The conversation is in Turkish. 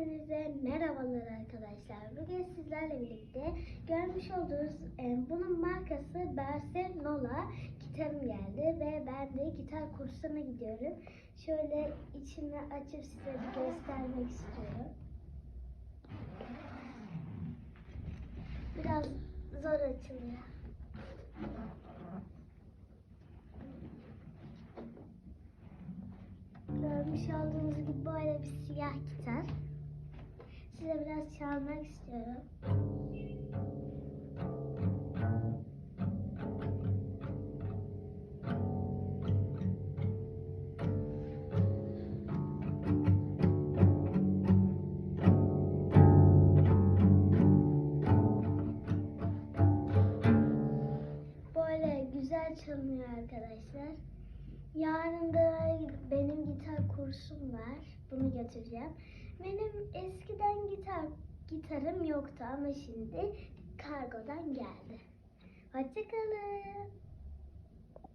Hepinize merhabalar arkadaşlar. Bugün sizlerle birlikte görmüş olduğunuz e, bunun markası Barcelona gitarım geldi ve ben de gitar kursuna gidiyorum. Şöyle içini açıp size bir göstermek istiyorum. Biraz zor açılıyor. Görmüş olduğunuz gibi böyle bir siyah gitar. Size biraz çalmak istiyorum. Böyle güzel çalınıyor arkadaşlar. Yarın da benim gitar kursum var. Bunu götüreceğim. Benim eskiden gitarım yoktu ama şimdi kargodan geldi. Hoşçakalın.